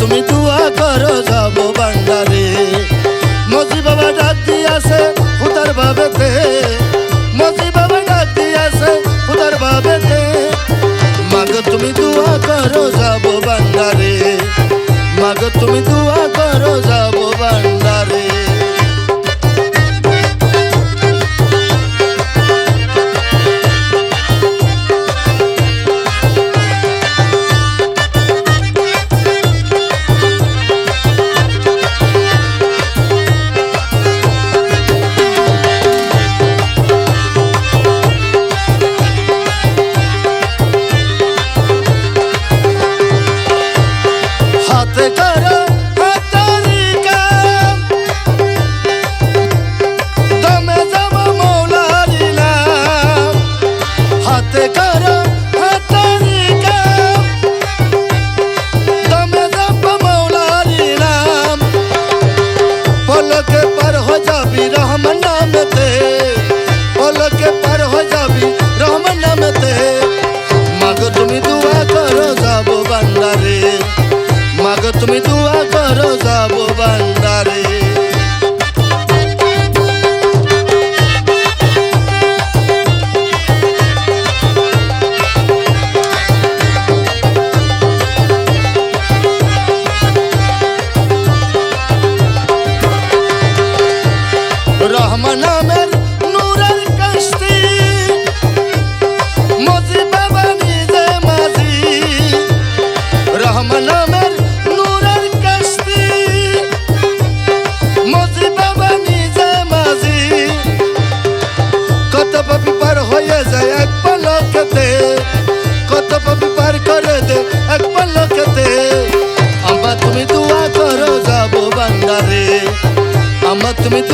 তুমি দুয়া করো যাব বান্ডারে মজি বাবা ডাক দিয়াছে খুদার বাবেতে। মজি বাবা ডাক দিয়াছে খুদার বাবেতে। মাগ তুমি দুয়া করো যাব বান্ডারে মাগ তুমি দুয়া করো যাব বান্ডারে हो যাবি রহমান নামেতে মাগো তুমি দুয়া করো যাব বান্দারে মাগো তুমি দুয়া করো যাব বান্দারে রহমান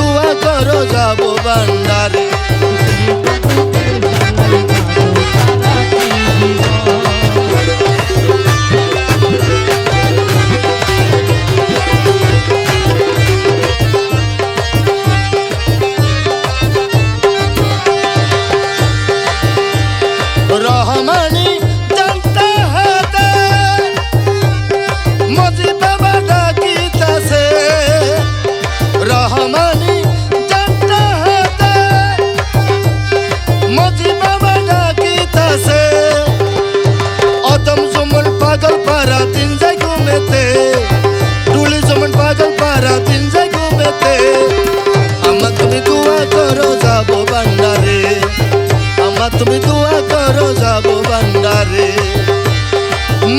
দোয়া করো যাব বান্দারে ঘুমেতে ডুলি জমন পাগল পারা দিন যায় ঘুমেতে। আমা তুমি দোয়া করো, যাব বান্ডারে আমা তুমি দোয়া করো, যাব বান্ডারে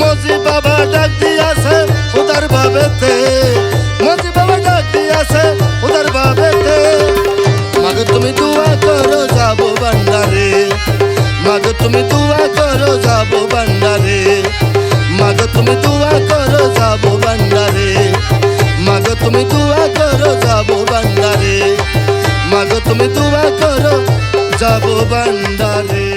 মজি বাবা ডাক দিয়াছে উদার বাবেতে মজি বাবা ডাক দিয়াছে উদার বাবেতে মাগো তুমি দোয়া করো যাব বান্ডারে